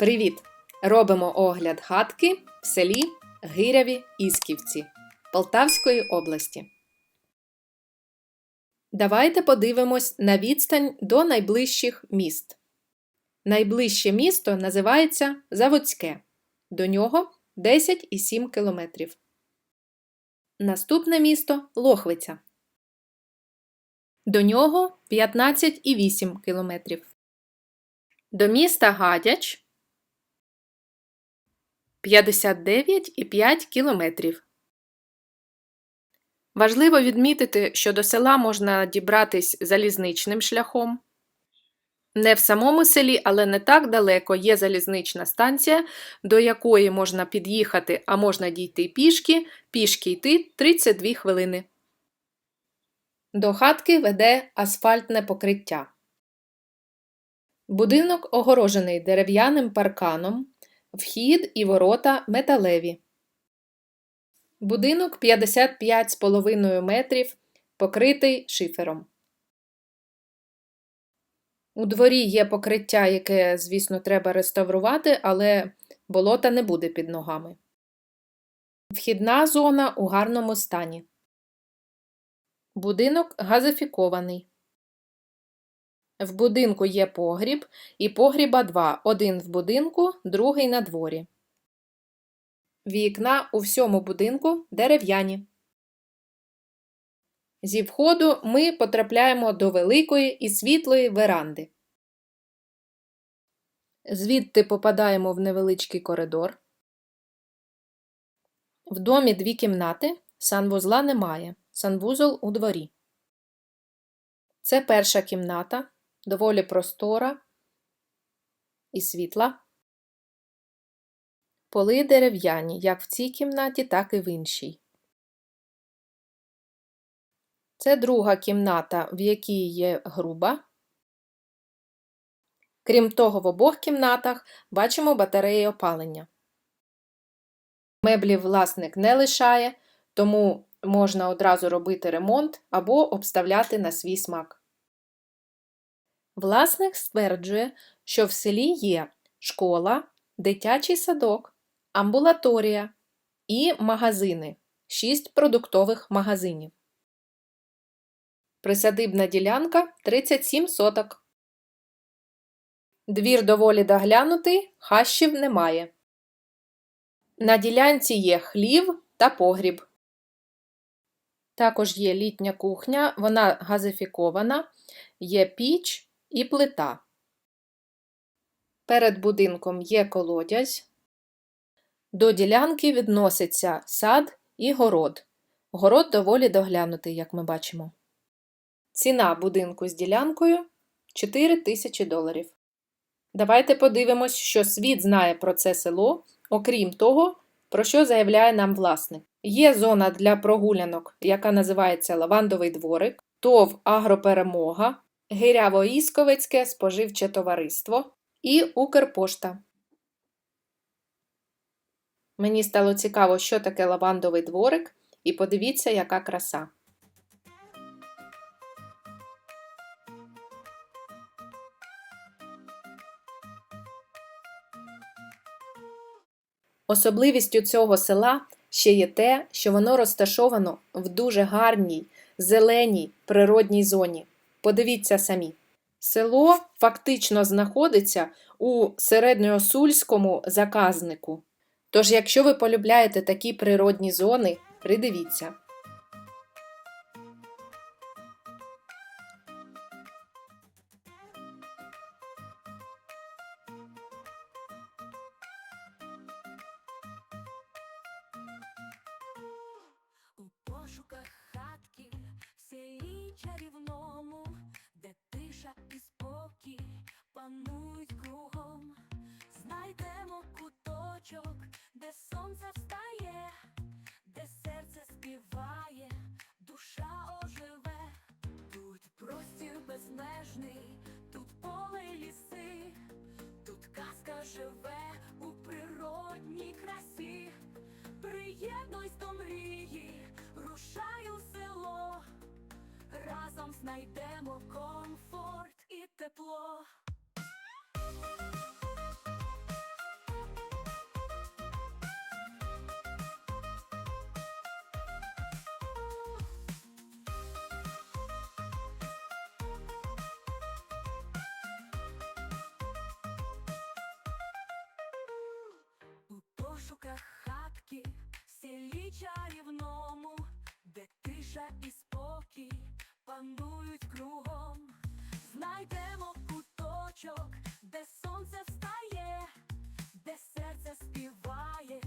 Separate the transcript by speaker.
Speaker 1: Привіт! Робимо огляд хатки в селі Гиряві Ісківці Полтавської області. Давайте подивимось на відстань до найближчих міст. Найближче місто називається Заводське. До нього 10,7 км. Наступне місто Лохвиця. До нього 15,8 км. До міста Гадяч 59,5 кілометрів. Важливо відмітити, що до села можна дібратись залізничним шляхом. Не в самому селі, але не так далеко є залізнична станція, до якої можна під'їхати, а можна дійти пішки, пішки йти 32 хвилини. До хатки веде асфальтне покриття. Будинок огорожений дерев'яним парканом, вхід і ворота металеві. Будинок 55,5 метрів, покритий шифером. У дворі є покриття, яке, звісно, треба реставрувати, але болота не буде під ногами. Вхідна зона у гарному стані. Будинок газифікований. В будинку є погріб і погріба два. Один в будинку, другий на дворі. Вікна у всьому будинку дерев'яні. Зі входу ми потрапляємо до великої і світлої веранди. Звідти попадаємо в невеличкий коридор. В домі дві кімнати. Санвузла немає. Санвузол у дворі. Це перша кімната, доволі простора і світла. Поли дерев'яні, як в цій кімнаті, так і в іншій. Це друга кімната, в якій є груба. Крім того, в обох кімнатах бачимо батареї опалення. Меблів власник не лишає, тому можна одразу робити ремонт або обставляти на свій смак. Власник стверджує, що в селі є школа, дитячий садок, амбулаторія і магазини 6 продуктових магазинів. Присадибна ділянка 37 соток. Двір доволі доглянутий, хащів немає. На ділянці є хлів та погріб. Також є літня кухня, вона газифікована, є піч і плита. Перед будинком є колодязь. До ділянки відноситься сад і город. Город доволі доглянутий, як ми бачимо. Ціна будинку з ділянкою 4 тисячі доларів. Давайте подивимось, що світ знає про це село, окрім того, про що заявляє нам власник. Є зона для прогулянок, яка називається Лавандовий дворик, ТОВ Агроперемога, Гиряво-Ісковецьке споживче товариство і Укрпошта. Мені стало цікаво, що таке лавандовий дворик, і подивіться, яка краса. Особливістю цього села ще є те, що воно розташовано в дуже гарній, зеленій природній зоні. Подивіться самі. Село фактично знаходиться у середньоосульському заказнику. Тож, якщо ви полюбляєте такі природні зони, придивіться.
Speaker 2: У пошуках хатки в селі тиша і спокій панують кругом. Знайдемо куточок, де сонце встає, де серце співає, душа оживе. Тут простір безмежний, тут поле ліси, тут казка живе у природній красі. Приєднуйсь до мрії, рушай у село, разом знайдемо комфорт тепло. У пошуках хатки в селі чарівному, де тиша і спокій панує. Куточок, де сонце встає, де серце співає,